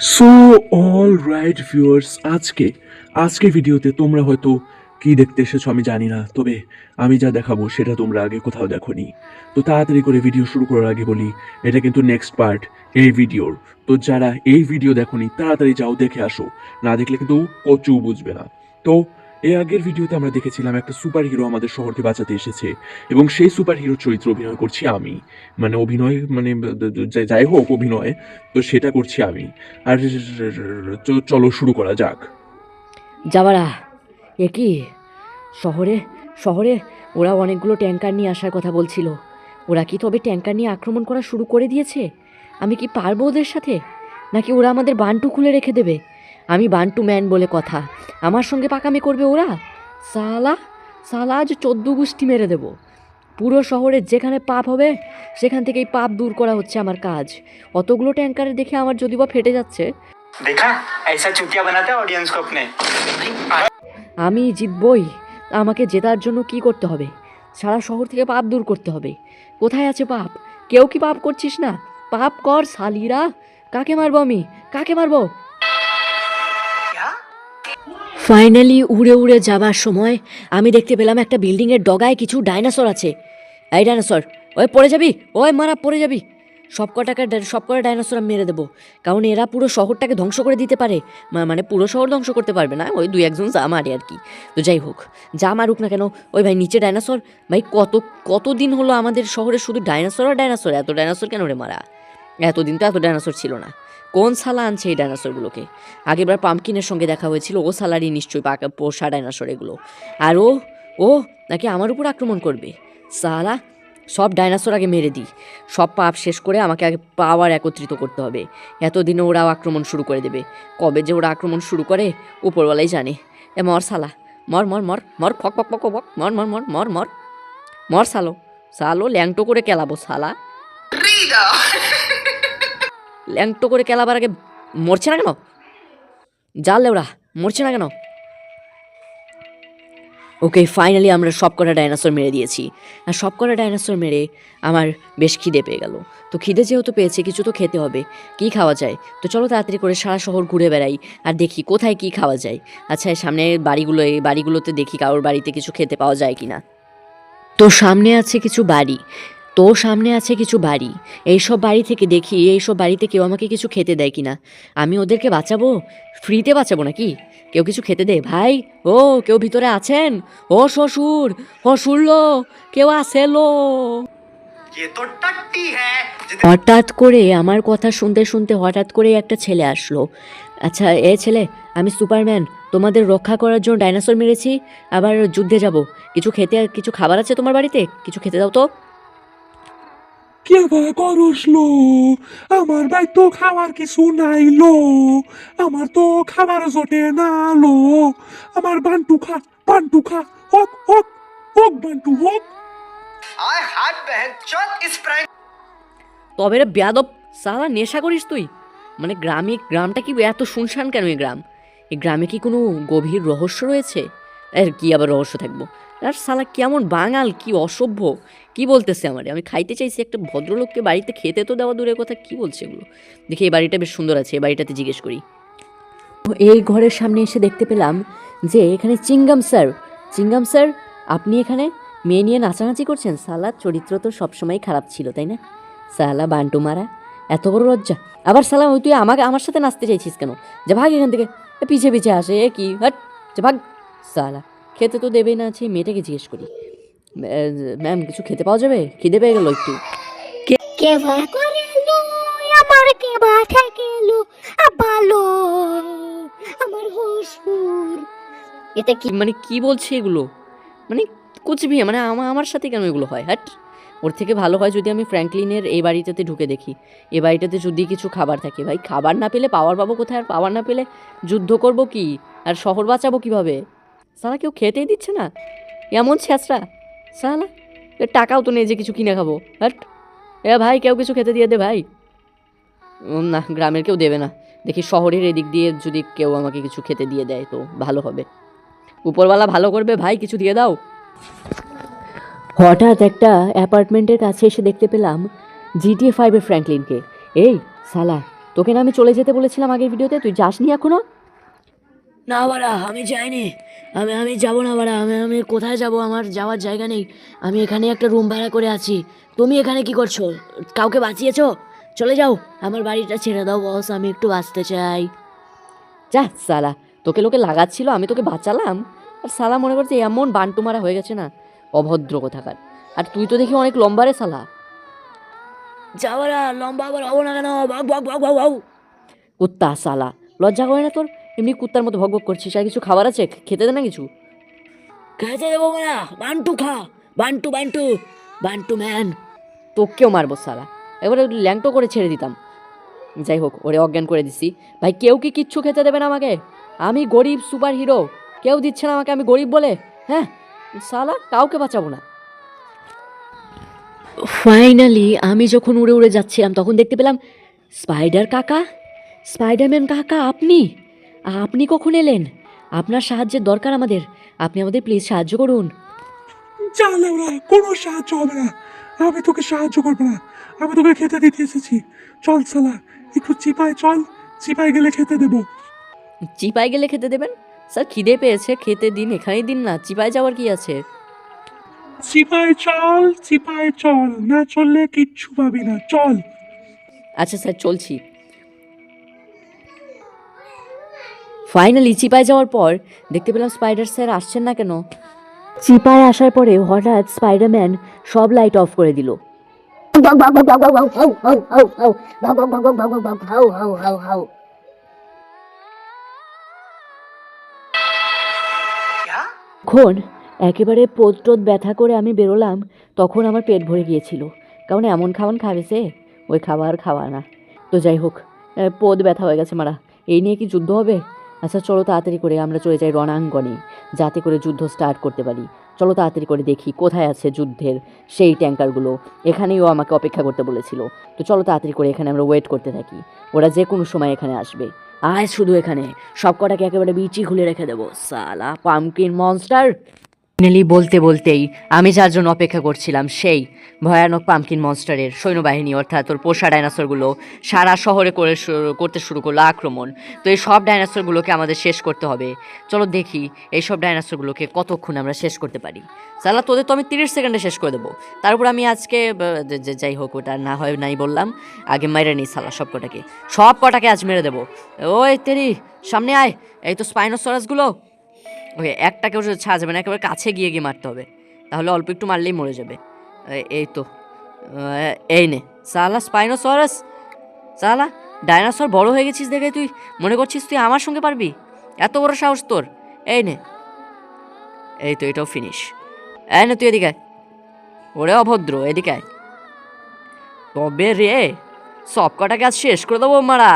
So all right viewers আজকে আজকে ভিডিওতে তোমরা হয়তো কি দেখতে এসেছ আমি জানি না, তবে আমি যা দেখাবো সেটা তোমরা আগে কোথাও দেখোনি। তো তাড়াতাড়ি করে ভিডিও শুরু করার আগে বলি, এটা কিন্তু নেক্সট পার্ট এই ভিডিওর তো যারা এই ভিডিও দেখোনি, তাড়াতাড়ি যাও দেখে আসো, না দেখলে কিন্তু কচু বুঝবে না। তো এর আগের ভিডিওতে আমরা দেখেছিলাম একটা সুপার হিরো আমাদের শহরকে বাঁচাতে এসেছে, এবং সেই সুপার হিরো চরিত্র অভিনয় করছি আমি। মানে অভিনয় মানে যাই হোক অভিনয়, তো সেটা করছি আমি। আর চলো শুরু করা যাক। যাবারা এ কি? শহরে শহরে ওরা অনেকগুলো ট্যাঙ্কার নিয়ে আসার কথা বলছিল। ওরা কি তবে ট্যাঙ্কার নিয়ে আক্রমণ করা শুরু করে দিয়েছে? আমি কি পারব ওদের সাথে? নাকি ওরা আমাদের বান্টু খুলে রেখে দেবে? আমি বান্টু ম্যান বলে কথা আমার সঙ্গে পাকামি করবে ওরা সালা সালা আজ চোদ্দ গোষ্ঠী মেরে দেব পুরো শহরে যেখানে পাপ হবে সেখান থেকেই পাপ দূর করা হচ্ছে আমার কাজ অতগুলো ট্যাঙ্কারে দেখে আমার যদি বা ফেটে যাচ্ছে देखा ऐसा चुतिया बनाता है ऑडियंस को अपने আমি জিতবই আমাকে জেতার জন্য কি করতে হবে সারা শহর থেকে পাপ দূর করতে হবে কোথায় আছে পাপ কেউ কি পাপ করছিস না পাপ কর শালিরা কাকে মারবো আমি কাকে মারবো ফাইনালি উড়ে উড়ে যাবার সময় আমি দেখতে পেলাম একটা বিল্ডিংয়ের ডগায় কিছু ডাইনোসর আছে। এই ডাইনোসর ওই পড়ে যাবি? ওই মারা, পড়ে যাবি। সব কটাকে সব কটা ডাইনোসর আমি মেরে দেবো। কারণ এরা পুরো শহরটাকে ধ্বংস করে দিতে পারে। মানে পুরো শহর ধ্বংস করতে পারবে না। ওই দুই একজন যা মারে আর কি। তো যাই হোক, যা মারুক না কেন, ওই ভাই নিচে ডাইনোসর ভাই কত কত দিন হলো আমাদের শহরে শুধু ডাইনোসর আর ডাইনোসর এত ডাইনোসর কেন রে মারা? এতদিন তো এত ডাইনোসর ছিল না। কোন সালা আনছে এই ডাইনোসরগুলোকে? আগেরবার পাম্পকিনের সঙ্গে দেখা হয়েছিল, ও সালারই নিশ্চয়ই পাকা পোষা ডাইনোসর এগুলো। আর ও ও নাকি আমার উপর আক্রমণ করবে? সালা, সব ডাইনোসর আগে মেরে দিই। সব পাপ শেষ করে আমাকে আগে পাওয়ার একত্রিত করতে হবে। এতদিনে ওরাও আক্রমণ শুরু করে দেবে। কবে যে ওরা আক্রমণ শুরু করে, উপরওয়ালাই জানে। এ মর সালা, মর মর মর মর ফক ফক ফক ফক মর মর মর মর মর। মর সালো সালো, ল্যাংটো করে কেলাবো, সালা। ল্যাংটো করে কেলাবার আগে মরছে না কেন? জানলে ওরা মরছে না কেন? ওকে ফাইনালি আমরা সব কটা ডাইনোসর মেরে দিয়েছি। আর সব কটা ডাইনোসর মেরে আমার বেশ খিদে পেয়ে গেল। তো খিদে যেহেতু পেয়েছে, কিছু তো খেতে হবে। কি খাওয়া যায়? তো চলো তাড়াতাড়ি করে সারা শহর ঘুরে বেড়াই আর দেখি কোথায় কি খাওয়া যায়। আচ্ছা সামনে বাড়িগুলো, এই বাড়িগুলোতে দেখি কারোর বাড়িতে কিছু খেতে পাওয়া যায় কি না তো সামনে আছে কিছু বাড়ি। তো সামনে আছে কিছু বাড়ি। এইসব বাড়ি থেকে দেখি এইসব বাড়িতে কেউ আমাকে কিছু খেতে দেয় কিনা। আমি ওদেরকে বাঁচাবো? ফ্রিতে বাঁচাবো নাকি? কেউ কিছু খেতে দে ভাই। ও কেউ ভিতরে আছেন? ও শ্বশুর ও শুনলো কেউ আসেলো। হঠাৎ করে আমার কথা শুনতে শুনতে হঠাৎ করে একটা ছেলে আসলো। আচ্ছা এ ছেলে আমি সুপারম্যান তোমাদের রক্ষা করার জন্য ডাইনোসর মেরেছি আবার যুদ্ধে যাব। কিছু খেতে কিছু খাবার আছে তোমার বাড়িতে? কিছু খেতে দাও তো। কেবা করস লো আমার ভাই তো খাওয়ার কিছু নাই লো আমার তো খাবার জোটে না লো আমার বান্টু খা বান্টু খা হোক হক হোক বান্টু হক। আয় হাট বেহেন চল ইস তবে রে বেয়াদব সালা নেশা করিস তুই? মানে গ্রামে গ্রামটা কি এত শুনশান কেন এই গ্রাম? এই গ্রামে কি কোনো গভীর রহস্য রয়েছে? এর কি আবার রহস্য থাকব? আর সালা কেমন বাঙাল, কি অসভ্য, কি বলতেছে আমারে? আমি খাইতে চাইছি একটা ভদ্রলোককে বাড়িতে খেতে তো দেওয়া দূরের কথা, কি বলছে এগুলো? দেখি এই বাড়িটা বেশ সুন্দর আছে, এই বাড়িটাতে জিজ্ঞেস করি। এই ঘরের সামনে এসে দেখতে পেলাম যে এখানে চিঙ্গাম স্যার। চিঙ্গাম স্যার, আপনি এখানে মেয়ে নিয়ে নাচানাচি করছেন? সালার চরিত্র তো সবসময় খারাপ ছিল, তাই না? সালা বান্টু মারা, এত বড় লজ্জা। আবার সালা ওই তুই আমাকে, আমার সাথে নাচতে চাইছিস কেন? যে ভাগ এখান থেকে। এ পিছে পিছে আসে, এ কি, হট, যে ভাগ। সালা খেতে তো দেবেই না আছে মেয়েটাকে জিজ্ঞেস করি। ম্যাম কিছু খেতে পাওয়া যাবে? খিদে পেয়ে গেল একটু। কেবা করেলো আমার কেবা ঠেকেলো আবালো আমার হুসুর এটা কি? মানে কি বলছে এগুলো? মানে কুচবি মানে আমার আমার সাথে কেন এগুলো হয়? হ্যাট ওর থেকে ভালো হয় যদি আমি ফ্র্যাঙ্কলিনের এই বাড়িটাতে ঢুকে দেখি। এ বাড়িটাতে যদি কিছু খাবার থাকে। ভাই খাবার না পেলে পাওয়ার পাবো কোথায়? আর পাওয়ার না পেলে যুদ্ধ করব কি? আর শহর বাঁচাবো কীভাবে? সালা কেউ খেতেই দিচ্ছে না। এমন ছেঁচড়া সালা টাকাও তো নেই যে কিছু কিনে খাব। হ্যাট এ ভাই, কেউ কিছু খেতে দিয়ে দে ভাই। না, গ্রামের কেউ দেবে না। দেখি শহরের এদিক দিয়ে যদি কেউ আমাকে কিছু খেতে দিয়ে দেয় তো ভালো হবে। উপরওয়ালা ভালো করবে ভাই, কিছু দিয়ে দাও। হঠাৎ একটা অ্যাপার্টমেন্টের কাছে এসে দেখতে পেলাম জিটিএ ফাইভের ফ্র্যাঙ্কলিনকে। এই, সালা, তোকে না আমি চলে যেতে বলেছিলাম আগের ভিডিওতে? তুই যাসনি এখনও? না বাড়া আমি যাইনি। আমি আমি যাব না বাড়া আমি আমি কোথায় যাব? আমার যাওয়ার জায়গা নেই। আমি এখানে একটা রুম ভাড়া করে আছি। তুমি এখানে কি করছ? কাউকে বাঁচিয়েছো? চলে যাও আমার বাড়িটা ছেড়ে দাও বস আমি একটু বাঁচতে চাই। যা সালা তোকে লোকে লাগাচ্ছিল আমি তোকে বাঁচালাম। আর সালা মনে করছে এমন বান্টু মারা হয়ে গেছে না অভদ্র কোথাকার। আর তুই তো দেখি অনেক লম্বা রে সালা। যাওয়ারা লম্বা আবার হব না কেন? ভাগ ভাগ ভাগ ভাগ ভাগ কুত্তা সালা লজ্জা করে না তোর? এমনি কুত্তার মতো ভগ ভগ করছিস? আর কিছু খাবার আছে? খেতে দে না কিছু? খেতে দেবো না। বান্টু খা। বান্টু বান্টু। বান্টু ম্যান। তোকেও মারবো সালা এবারে ল্যাংটো করে ছেড়ে দিতাম। যাই হোক ওরে অজ্ঞান করে দিছি। ভাই কেউ কি কিচ্ছু খেতে দেবে না আমাকে? আমি গরিব সুপার হিরো কেউ দিচ্ছে না আমাকে আমি গরিব বলে? হ্যাঁ? সালা কাউকে বাঁচাবো না। ফাইনালি আমি যখন উড়ে উড়ে যাচ্ছিলাম তখন দেখতে পেলাম স্পাইডার কাকা স্পাইডারম্যান কাকা আপনি? আপনি কখন এলেন? আপনার সাহায্যের দরকার আমাদের। আপনি আমাদের প্লিজ সাহায্য করুন। চল ওরা কোনো সাহায্য হবে না। আমি তোকে সাহায্য করব না। আমি তোকে খেতে দিতে এসেছি। চল সালা একটু চিপায় চল। চিপায় গেলে খেতে দেবো। চিপায় গেলে খেতে দেবেন? স্যার খিদে পেয়েছে। খেতে দিন এখানেই দিন না। চিপায় যাওয়ার কি আছে? চিপায় চল চিপায় চল। না চললে কিচ্ছু পাবি না। চল। আচ্ছা স্যার চলছি। ফাইনালি চিপায় যাওয়ার পর, দেখতে পেলাম স্পাইডার স্যার আসছেন না কেন? চিপায় আসার পরে হঠাৎ স্পাইডারম্যান সব লাইট অফ করে দিল। তখন একেবারে পোদ্রোদ ব্যথা করে আমি বেরোলাম, তখন আমার পেট ভরে গিয়েছিল। কারণ এমন খাওয়ান খাবে সে? ওই খাবার খাওয়া না। তো যাই হোক পোদ ব্যথা হয়ে গেছে মারা। এই নিয়ে কি যুদ্ধ হবে? আচ্ছা চলো তাড়াতাড়ি করে আমরা চলে যাই রণাঙ্গনে, যাতে করে যুদ্ধ স্টার্ট করতে পারি। চলো তাড়াতাড়ি করে দেখি কোথায় আছে যুদ্ধের সেই ট্যাঙ্কারগুলো। এখানেও আমাকে অপেক্ষা করতে বলেছিল। তো চলো তাড়াতাড়ি করে এখানে আমরা ওয়েট করতে থাকি। ওরা যে কোনো সময় এখানে আসবে। আয় শুধু এখানে। সব কটাকে একেবারে বিচি খুলে রেখে দেবো। সালা পামকিন মনস্টার ফাইনালি বলতে বলতেই আমি যার জন্য অপেক্ষা করছিলাম, সেই ভয়ানক পামকিন মনস্টারের সৈন্যবাহিনী, অর্থাৎ ওর পোষা ডাইনোসরগুলো সারা শহরে করে করতে শুরু করল আক্রমণ। তো এই সব ডাইনোসরগুলোকে আমাদের শেষ করতে হবে। চলো দেখি এই সব ডাইনোসরগুলোকে কতক্ষণ আমরা শেষ করতে পারি। সালা, তোদের তো আমি তিরিশ সেকেন্ডে শেষ করে দেবো। তারপর আমি আজকে যাই হোক, ওটা না হয় নাই বললাম। আগে মেরে নিই সালা সব কটাকে। সব কটাকে আজ মেরে দেবো। ওই তেরি, সামনে আয়। এই তো স্পাইনোসরাসগুলো ওকে একটাকেও ছাড়া যাবে না, একেবারে কাছে গিয়ে গিয়ে মারতে হবে। তাহলে অল্প একটু মারলেই মরে যাবে। এই তো। এই নে। সালা, স্পাইনোসরাস। সালা, ডাইনোসর বড় হয়ে গেছিস দেখে তুই। মনে করছিস তুই আমার সঙ্গে পারবি? এত বড় সাহস তোর। এই নে। এই তো, এটাও ফিনিশ এই নে তুই এদিকে ওরে অভদ্র, এদিকে তবে রে সব কটাকে আজ শেষ করে দেবো মারা।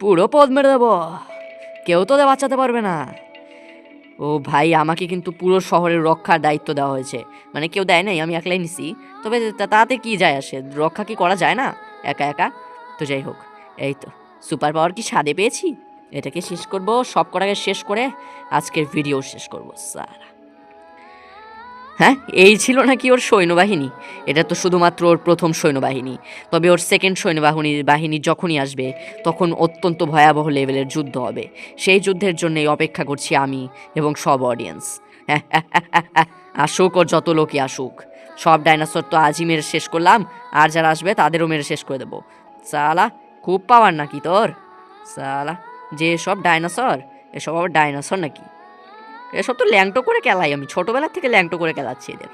পুরো পদ মেরে দেবো। কেউ তো ওদের বাঁচাতে পারবে না। ও ভাই, আমাকে কিন্তু পুরো শহরের রক্ষার দায়িত্ব দেওয়া হয়েছে। মানে কেউ দেয় নাই, আমি একলাই নিছি। তবে তাতে কি যায় আসে? রক্ষা কি করা যায় না? একা একা? তো যাই হোক, এই তো। সুপার পাওয়ার কি স্বাদে পেয়েছি? এটাকে শেষ করব সব কটাকে শেষ করে আজকের ভিডিও শেষ করব স্যার হ্যাঁ এই ছিল নাকি ওর সৈন্যবাহিনী? এটা তো শুধুমাত্র ওর প্রথম সৈন্যবাহিনী। তবে ওর সেকেন্ড সৈন্যবাহিনী, বাহিনী যখনই আসবে, তখন অত্যন্ত ভয়াবহ লেভেলের যুদ্ধ হবে। সেই যুদ্ধের জন্যই অপেক্ষা করছি আমি এবং সব অডিয়েন্স আসুক ওর যত লোকই আসুক। সব ডাইনোসর তো আজই মেরে শেষ করলাম, আর যারা আসবে তাদেরও মেরে শেষ করে দেবো। সালা, খুব পাওয়ার নাকি তোর? সালা, যে সব ডাইনোসর এসব আবার ডাইনোসর নাকি? এসব তো ল্যাংটো করে খেলাই আমি। ছোটোবেলা থেকে ল্যাংটো করে খেলাচ্ছি এদের।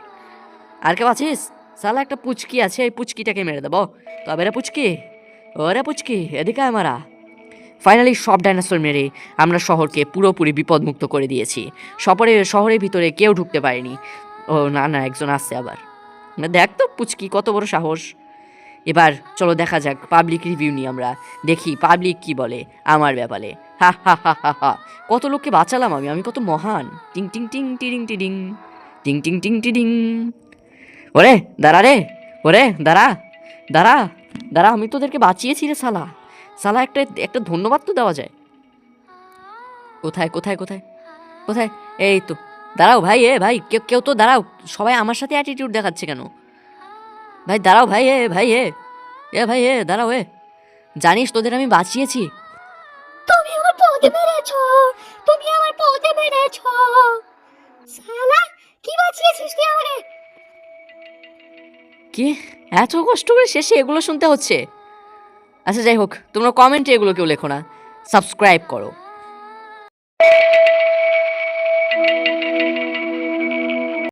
আর কেউ আছিস? সালা একটা পুচকি আছে, এই পুচকিটাকে মেরে দেবো। তবে রে পুচকি? ওরে পুচকি, এদিকে আয় মারা। ফাইনালি সব ডাইনোসর মেরে আমরা শহরকে পুরোপুরি বিপদমুক্ত করে দিয়েছি। শহরে, শহরের ভিতরে কেউ ঢুকতে পারেনি। ও, না না, একজন আসছে আবার। দেখ তো পুচকি কত বড় সাহস। এবার চলো দেখা যাক পাবলিক রিভিউ নিই আমরা। দেখি পাবলিক কি বলে, আমার ব্যাপারে। হা হা হা হা হা। কত লোককে বাঁচালাম আমি আমি কত মহান। টিং টিং টিং, টিরিং টিডিং টিং টিং টিং টিডিং ওরে, দাঁড়া রে, ওরে, দাঁড়া দাঁড়া দাঁড়া, আমি তোদেরকে বাঁচিয়েছি রে সালা। সালা, একটা একটা ধন্যবাদ তো দেওয়া যায়। কোথায় কোথায় কোথায়? কোথায়? এই তো, দাঁড়াও ভাই, এ ভাই, কেউ কেউ তো দাঁড়াও। সবাই আমার সাথে অ্যাটিটিউড দেখাচ্ছে কেন? ভাই দাঁড়াও ভাই এ ভাই এ এ ভাই এ দাঁড়াও এ। জানিস তোদের আমি বাঁচিয়েছি। তুমি আমার পদে মেরেছো তুমি আমার পদে মেরেছো। শালা কি বাঁচিয়েছিস তুই আমারে কি? এত কষ্ট করে শেষে এগুলো শুনতে হচ্ছে? আচ্ছা যাই হোক তোমরা কমেন্টে এগুলো কেউ লেখো না। সাবস্ক্রাইব করো।